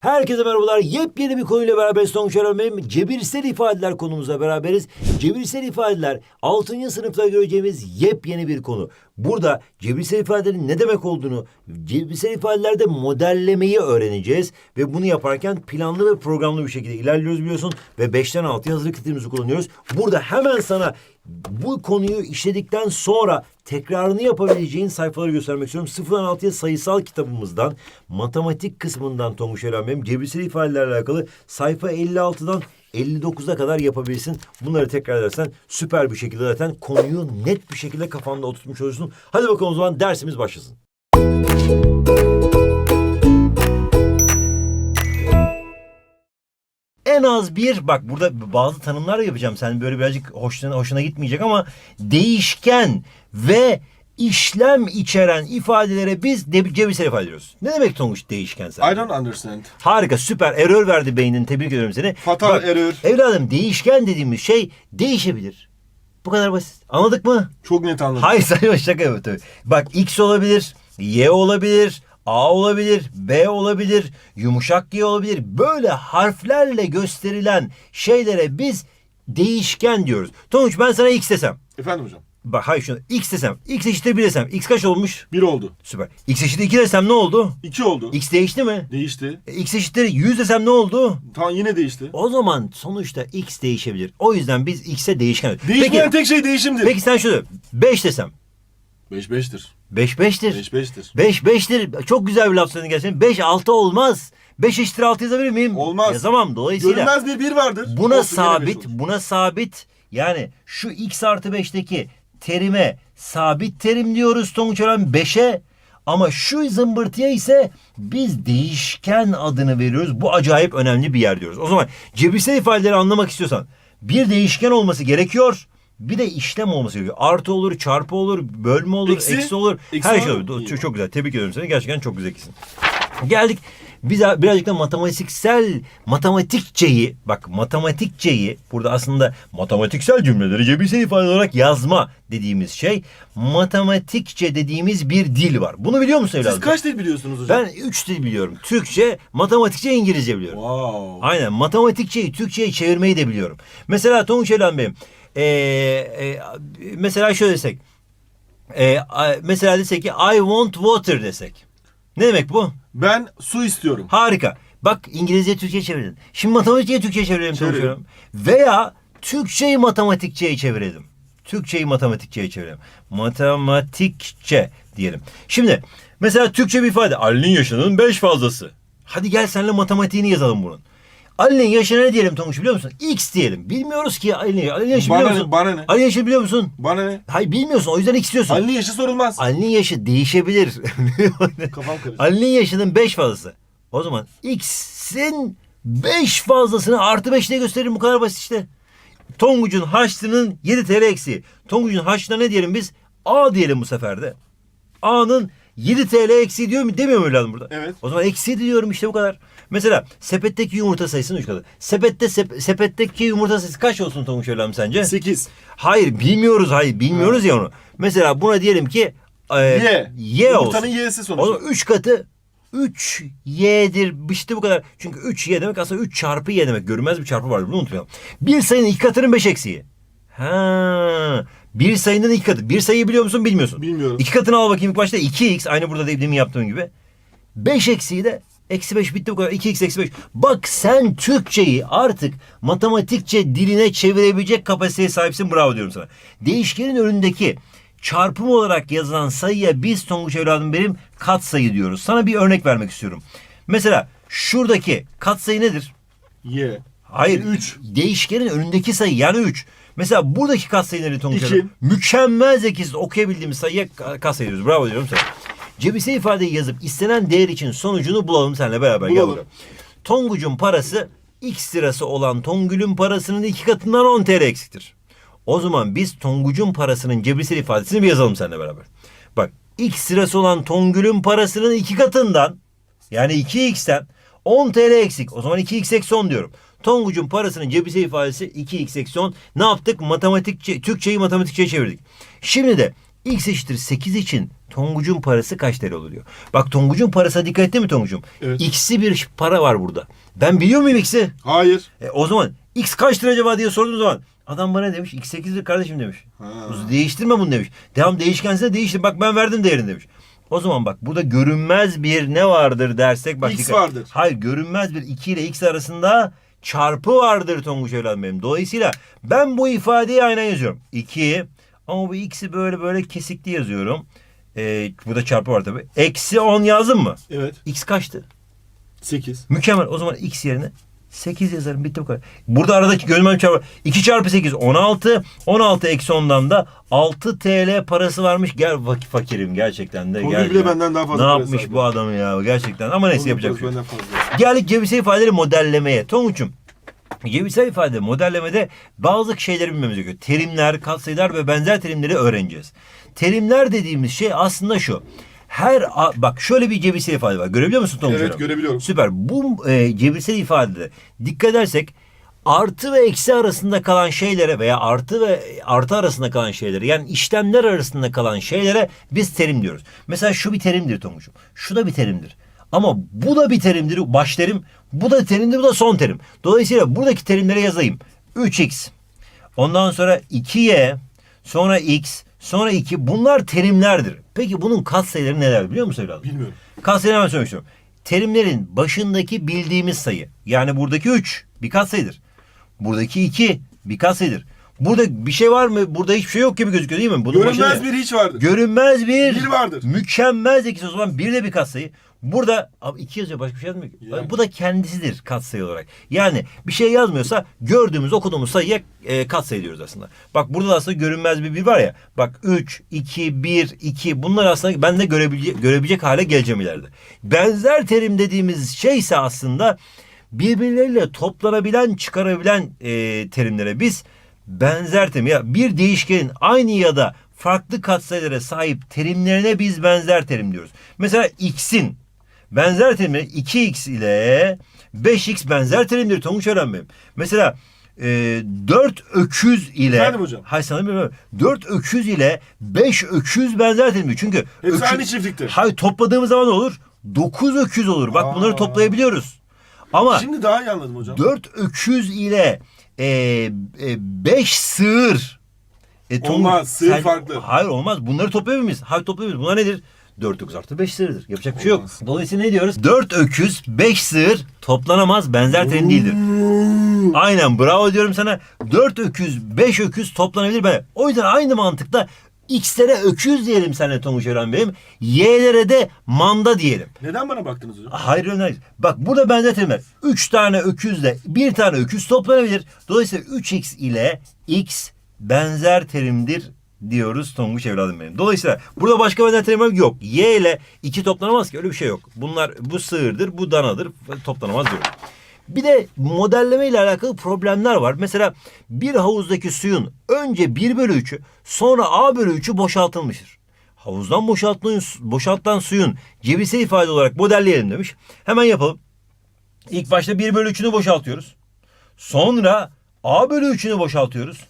Herkese merhabalar. Yepyeni bir konuyla beraber Tonguç Eren benim cebirsel ifadeler konumuzla beraberiz. Cebirsel ifadeler 6. sınıfta göreceğimiz yepyeni bir konu. Burada cebirsel ifadelerin ne demek olduğunu, cebirsel ifadelerde modellemeyi öğreneceğiz. Ve bunu yaparken planlı ve programlı bir şekilde ilerliyoruz biliyorsun. Ve 5'ten 6'ya hazırlık kitimizi kullanıyoruz. Burada hemen sana bu konuyu işledikten sonra tekrarını yapabileceğin sayfaları göstermek istiyorum. Sıfırdan altıya sayısal kitabımızdan matematik kısmından Tonguç Eren benim cebirsel ifadelerle alakalı sayfa 56'dan 59'a kadar yapabilirsin. Bunları tekrar edersen süper bir şekilde zaten konuyu net bir şekilde kafanda oturtmuş olursun. Hadi bakalım o zaman dersimiz başlasın. En az bir bak burada bazı tanımlar yapacağım. Sen böyle birazcık hoşuna, hoşuna gitmeyecek ama değişken ve işlem içeren ifadelere biz de, cebirsel ifade diyoruz. Ne demek Tonguç değişken sen? I don't understand. Harika süper error verdi beynin tebrik ediyorum seni. Fatal error. Evladım değişken dediğimiz şey değişebilir. Bu kadar basit. Anladık mı? Çok net anladım. Hayır sayma şaka yapıyorum tabii. Bak X olabilir, Y olabilir, A olabilir, B olabilir, yumuşak G olabilir. Böyle harflerle gösterilen şeylere biz değişken diyoruz. Tonguç ben sana X desem. Efendim hocam. Bak hayır şunu X desem. X eşittir 1 desem. X kaç olmuş? Bir oldu. Süper. X eşittir 2 desem ne oldu? İki oldu. X değişti mi? Değişti. E, X eşittir 100 desem ne oldu? Tamam yine değişti. O zaman sonuçta X değişebilir. O yüzden biz X'e değişken. Değişmeyen Peki, tek şey değişimdir. peki sen şunu 5 desem. Beş beştir. 5 5'tir. Beş beştir. 5 5'tir. Çok güzel bir laf söyledin gerçekten. 5 6 olmaz. 5 eşittir 6 yazabilir miyim? Olmaz. Yazamam. Dolayısıyla Görünmez bir bir vardır. buna Olsun, sabit, buna sabit yani şu x artı 5'teki terime sabit terim diyoruz Tonguç Ören 5'e ama şu zımbırtıya ise biz değişken adını veriyoruz. Bu acayip önemli bir yer diyoruz. O zaman cebirsel ifadeleri anlamak istiyorsan bir değişken olması gerekiyor. Bir de işlem olması gerekiyor. Artı olur, çarpı olur, bölme olur, Eksi? eksi olur. Eksi her şey olur. Çok, çok güzel. Tebrik ediyorum seni. Gerçekten çok zekisin. Geldik biz birazcık da matematiksel matematikçeyi bak matematikçeyi burada aslında matematiksel cümleleri cebirsel ifade olarak yazma dediğimiz şey matematikçe dediğimiz bir dil var. Bunu biliyor musun evladım? Siz kaç dil biliyorsunuz hocam? Ben üç dil biliyorum. Türkçe, matematikçe, İngilizce biliyorum. Wow. Aynen matematikçeyi Türkçe'ye çevirmeyi de biliyorum. Mesela Tonguç Elen Bey'im ee, e, mesela şöyle desek a- mesela desek ki I want water desek. Ne demek bu? Ben su istiyorum. Harika. Bak İngilizce Türkçe çevirdin. Şimdi matematiğe Türkçe çevirelim Çevirelim. çalışıyorum. Veya Türkçeyi matematikçeye çevirelim. Türkçeyi matematikçeye çevirelim. Matematikçe diyelim. Şimdi mesela Türkçe bir ifade. Ali'nin yaşının beş fazlası. Hadi gel seninle matematiğini yazalım bunun. Ali'nin yaşına ne diyelim Tonguç biliyor musun? X diyelim. Bilmiyoruz ki Ali'nin Ali'nin yaşı Bana biliyor ne, musun? bana ne? Ali'nin yaşı biliyor musun? Bana ne? Hayır bilmiyorsun o yüzden X diyorsun. Ali'nin yaşı sorulmaz. Ali'nin yaşı değişebilir. Kafam karıştı. Ali'nin yaşının 5 fazlası. O zaman X'in 5 fazlasını artı 5 diye gösteririm bu kadar basit işte. Tonguç'un haçlının 7 TL eksiği. Tonguç'un haçlına ne diyelim biz? A diyelim bu sefer de. A'nın 7 TL eksiği diyor mu? Demiyor mu evladım burada? Evet. O zaman eksiği diyorum işte bu kadar. Mesela sepetteki yumurta sayısının 3 katı. Sepette sep- sepetteki yumurta sayısı kaç olsun Tonguç evladım sence? Sekiz. Hayır bilmiyoruz hayır bilmiyoruz ya onu. Mesela buna diyelim ki e, Y. Y Yumurtanın olsun. Y'si O sonuçta. zaman 3 katı 3 y'dir işte bu kadar. Çünkü 3 y demek aslında 3 çarpı y demek. Görünmez bir çarpı vardır bunu unutmayalım. Bir sayının iki katının 5 eksiği. Ha, bir sayının iki katı. Bir sayıyı biliyor musun bilmiyorsun. Bilmiyorum. İki katını al bakayım ilk başta 2x aynı burada demin yaptığım gibi. 5 eksiği de eksi 5 bitti bu kadar. 2x eksi 5. Bak sen Türkçeyi artık matematikçe diline çevirebilecek kapasiteye sahipsin. Bravo diyorum sana. Değişkenin önündeki çarpım olarak yazılan sayıya biz Tonguç evladım benim katsayı diyoruz. Sana bir örnek vermek istiyorum. Mesela şuradaki katsayı nedir? Y. Hayır. Üç. Değişkenin önündeki sayı yani 3. Mesela buradaki katsayı nedir Tonguç? Mükemmel zekisin okuyabildiğimiz sayıya ka- katsayı diyoruz. Bravo diyorum sana. Cebise ifadeyi yazıp istenen değer için sonucunu bulalım seninle beraber. Gel Bulalım. bakalım. Tonguç'un parası X lirası olan Tongül'ün parasının iki katından 10 TL eksiktir. O zaman biz Tonguç'un parasının cebirsel ifadesini bir yazalım seninle beraber. Bak X lirası olan Tongül'ün parasının iki katından yani 2x'ten 10 TL eksik. O zaman 2x eksi 10 diyorum. Tonguç'un parasının cebirsel ifadesi 2x eksi 10. Ne yaptık? Matematikçe, Türkçeyi matematikçeye çevirdik. Şimdi de X eşittir 8 için Tonguç'un parası kaç TL olur diyor. Bak Tonguç'un parasına dikkat ettin mi Tonguç'um? Evet. X'li bir para var burada. Ben biliyor muyum X'i? Hayır. E, o zaman X kaçtır acaba diye sorduğum zaman adam bana demiş X 8'dir kardeşim demiş. Ha. Değiştirme bunu demiş. Devam değişkense değiştir. Bak ben verdim değerini demiş. O zaman bak burada görünmez bir ne vardır dersek bak X dikkat. vardır. Hayır görünmez bir 2 ile X arasında çarpı vardır Tonguç evladım benim. Dolayısıyla ben bu ifadeyi aynen yazıyorum. 2 ama bu X'i böyle böyle kesikli yazıyorum. Ee, burada çarpı var tabii. Eksi 10 yazdım mı? Evet. X kaçtı? 8. Mükemmel. O zaman x yerine 8 yazarım. Bitti bu kadar. Burada aradaki görünmem çarpı 2 çarpı 8 16. 16 eksi 10'dan da 6 TL parası varmış. Gel vak- fakirim gerçekten de. Konuyu bile benden daha fazla Ne parası yapmış bu adam ya gerçekten. Ama neyse yapacak bir şey. yok. Benden fazla. Geldik cebirsel ifadeleri modellemeye. Tonguç'um. Cebirsel ifade modellemede bazı şeyleri bilmemiz gerekiyor. Terimler, katsayılar ve benzer terimleri öğreneceğiz. Terimler dediğimiz şey aslında şu. Her bak şöyle bir cebirsel ifade var. Görebiliyor musun Tonguç? Evet görebiliyorum. Süper. Bu e, cebirsel ifadede dikkat edersek artı ve eksi arasında kalan şeylere veya artı ve artı arasında kalan şeylere yani işlemler arasında kalan şeylere biz terim diyoruz. Mesela şu bir terimdir Tonguç'um. Şu da bir terimdir. Ama bu da bir terimdir. Baş terim. Bu da terimdir. Bu da son terim. Dolayısıyla buradaki terimleri yazayım. 3x. Ondan sonra 2y. Sonra x. Sonra 2. Bunlar terimlerdir. Peki bunun katsayıları neler biliyor musun evladım? Bilmiyorum. Katsayıları hemen söylemek istiyorum. Terimlerin başındaki bildiğimiz sayı. Yani buradaki 3 bir katsayıdır. Buradaki 2 bir katsayıdır. Burada bir şey var mı? Burada hiçbir şey yok gibi gözüküyor değil mi? Bunun Görünmez başında- bir hiç vardır. Görünmez bir. Bir vardır. Mükemmel zekisi o zaman bir de bir katsayı. Burada abi iki yazıyor başka bir şey yazmıyor. ki. Yani. Bu da kendisidir katsayı olarak. Yani bir şey yazmıyorsa gördüğümüz okuduğumuz sayıya e, katsayı diyoruz aslında. Bak burada da aslında görünmez bir bir var ya. Bak 3, 2, 1, 2 bunlar aslında ben de görebilecek, görebilecek hale geleceğim ileride. Benzer terim dediğimiz şey ise aslında birbirleriyle toplanabilen, çıkarabilen e, terimlere biz benzer terim ya bir değişkenin aynı ya da farklı katsayılara sahip terimlerine biz benzer terim diyoruz. Mesela x'in benzer terimi 2x ile 5x benzer terimdir Tonguç Öğren benim. Mesela e, 4 öküz ile Efendim hocam? Hayır sana bilmiyorum. 4 öküz ile 5 öküz benzer terimdir. Çünkü Hepsi aynı çiftliktir. Hayır topladığımız zaman ne olur? 9 öküz olur. Bak bunları Aa. toplayabiliyoruz. Ama Şimdi daha iyi anladım hocam. Dört öküz ile e, e, beş sığır. E, Tonguç, Olmaz, sığır farklı. Hayır olmaz. Bunları toplayabilir miyiz? Hayır toplayabiliriz. Bunlar nedir? Dört öküz artı beş sığırdır. Yapacak bir şey yok. Dolayısıyla ne diyoruz? Dört öküz, beş sığır toplanamaz. Benzer terim değildir. Aynen bravo diyorum sana. Dört öküz, beş öküz toplanabilir. Ben. O yüzden aynı mantıkla X'lere öküz diyelim senle Tonguç Eren benim. Y'lere de manda diyelim. Neden bana baktınız hocam? Hayır öyle değil. Bak burada benzer terimler. 3 tane öküzle bir tane öküz toplanabilir. Dolayısıyla 3x ile x benzer terimdir diyoruz Tonguç evladım benim. Dolayısıyla burada başka benzer terimler yok. Y ile 2 toplanamaz ki öyle bir şey yok. Bunlar bu sığırdır, bu danadır. Toplanamaz diyorum. Bir de modelleme ile alakalı problemler var. Mesela bir havuzdaki suyun önce 1 bölü 3'ü sonra A bölü 3'ü boşaltılmıştır. Havuzdan boşaltılan, boşaltılan suyun cebirsel ifade olarak modelleyelim demiş. Hemen yapalım. İlk başta 1 bölü 3'ünü boşaltıyoruz. Sonra A bölü 3'ünü boşaltıyoruz.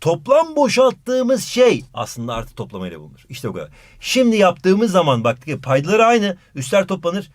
Toplam boşalttığımız şey aslında artı toplamayla bulunur. İşte bu kadar. Şimdi yaptığımız zaman baktık ki paydaları aynı. Üstler toplanır.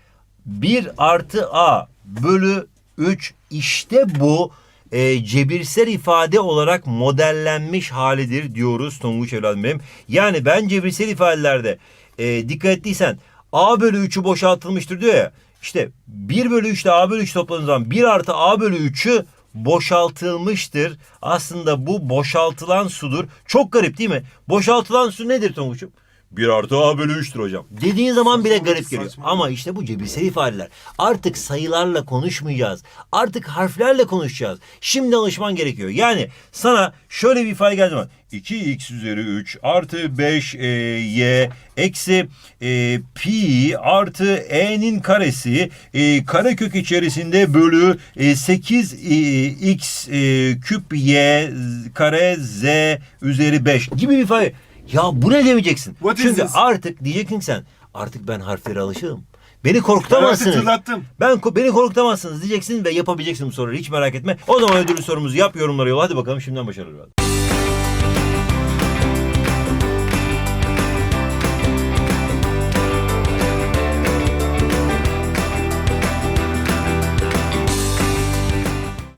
1 artı A bölü 3 işte bu e, cebirsel ifade olarak modellenmiş halidir diyoruz Tonguç evladım benim. Yani ben cebirsel ifadelerde e, dikkat ettiysen A bölü 3'ü boşaltılmıştır diyor ya. İşte 1 bölü 3 ile A bölü 3 topladığımız zaman 1 artı A bölü 3'ü boşaltılmıştır. Aslında bu boşaltılan sudur. Çok garip değil mi? Boşaltılan su nedir Tonguç'um? 1 artı A bölü 3'tür hocam. Dediğin zaman bile garip geliyor. Ama işte bu cebirsel ifadeler. Artık sayılarla konuşmayacağız. Artık harflerle konuşacağız. Şimdi alışman gerekiyor. Yani sana şöyle bir ifade geldi zaman 2x üzeri 3 artı 5y eksi e, pi artı e'nin karesi e, karekök içerisinde bölü e, 8 e, x e, küp y kare z üzeri 5 gibi bir ifade. Ya bu ne demeyeceksin? What Çünkü artık diyeceksin sen artık ben harflere alışığım. Beni korkutamazsınız. tırlattım. Ben beni korkutamazsınız diyeceksin ve yapabileceksin bu soruları hiç merak etme. O zaman ödüllü sorumuzu yap yorumlara yolla. Hadi bakalım şimdiden başarılar.